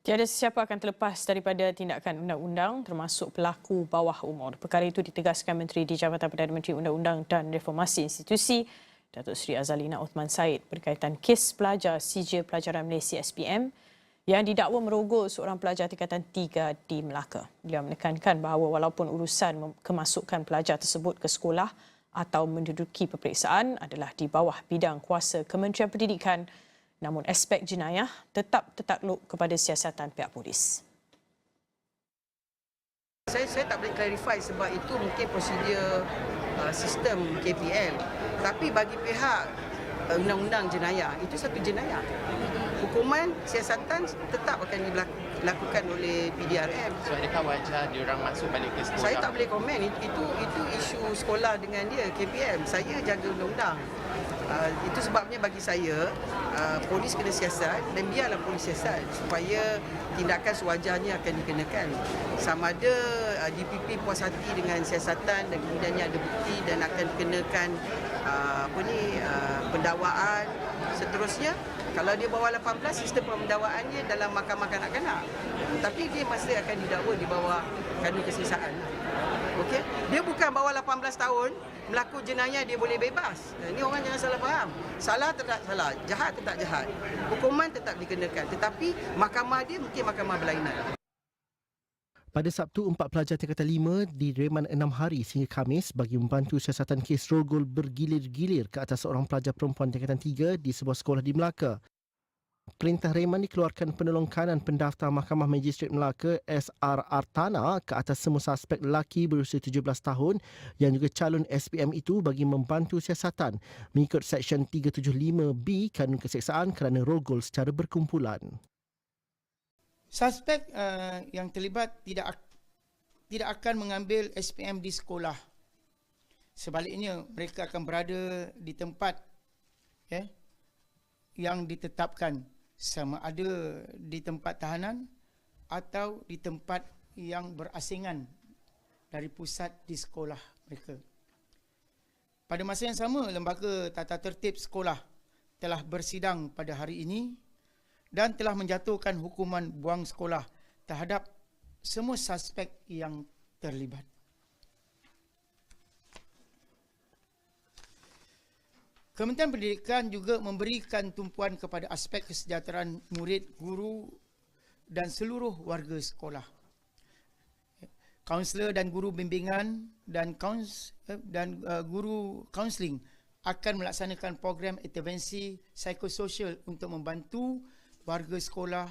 Tiada sesiapa akan terlepas daripada tindakan undang-undang termasuk pelaku bawah umur. Perkara itu ditegaskan Menteri di Jabatan Perdana Menteri Undang-Undang dan Reformasi Institusi Datuk Seri Azalina Othman Said berkaitan kes pelajar CJ Pelajaran Malaysia SPM yang didakwa merogol seorang pelajar tingkatan 3 di Melaka. Beliau menekankan bahawa walaupun urusan kemasukan pelajar tersebut ke sekolah atau menduduki peperiksaan adalah di bawah bidang kuasa Kementerian Pendidikan namun aspek jenayah tetap tertakluk kepada siasatan pihak polis. Saya, saya tak boleh clarify sebab itu mungkin prosedur uh, sistem KPM. Tapi bagi pihak uh, undang-undang jenayah, itu satu jenayah. Hukuman siasatan tetap akan dilakukan oleh PDRM. So adakah wajar diorang masuk balik ke sekolah? Saya tak boleh komen. Itu itu isu sekolah dengan dia KPM. Saya jaga undang-undang. Uh, itu sebabnya bagi saya uh, polis kena siasat dan biarlah polis siasat supaya tindakan sewajarnya akan dikenakan sama ada uh, DPP puas hati dengan siasatan dan kemudiannya ada bukti dan akan dikenakan uh, apa ni uh, pendakwaan seterusnya kalau dia bawah 18 sistem pendakwaannya dalam mahkamah kanak-kanak tapi dia masih akan didakwa di bawah kanun kesisaan Okey, dia bukan bawah 18 tahun melakukan jenayah dia boleh bebas. Ini orang jangan salah faham. Salah tetap salah, jahat tetap jahat. Hukuman tetap dikenakan, tetapi mahkamah dia mungkin mahkamah berlainan. Pada Sabtu, empat pelajar tingkatan lima direman enam hari sehingga Khamis bagi membantu siasatan kes rogol bergilir-gilir ke atas seorang pelajar perempuan tingkatan tiga di sebuah sekolah di Melaka. Perintah reman dikeluarkan penolong kanan pendaftar Mahkamah Magistrate Melaka SR Artana ke atas semua suspek lelaki berusia 17 tahun yang juga calon SPM itu bagi membantu siasatan mengikut Seksyen 375B Kanun Keseksaan kerana rogol secara berkumpulan. Suspek uh, yang terlibat tidak tidak akan mengambil SPM di sekolah. Sebaliknya mereka akan berada di tempat ya, yang ditetapkan sama ada di tempat tahanan atau di tempat yang berasingan dari pusat di sekolah mereka. Pada masa yang sama, Lembaga Tata Tertib Sekolah telah bersidang pada hari ini dan telah menjatuhkan hukuman buang sekolah terhadap semua suspek yang terlibat. Kementerian Pendidikan juga memberikan tumpuan kepada aspek kesejahteraan murid, guru dan seluruh warga sekolah. Kaunselor dan guru bimbingan dan kauns eh, dan uh, guru kaunseling akan melaksanakan program intervensi psikososial untuk membantu warga sekolah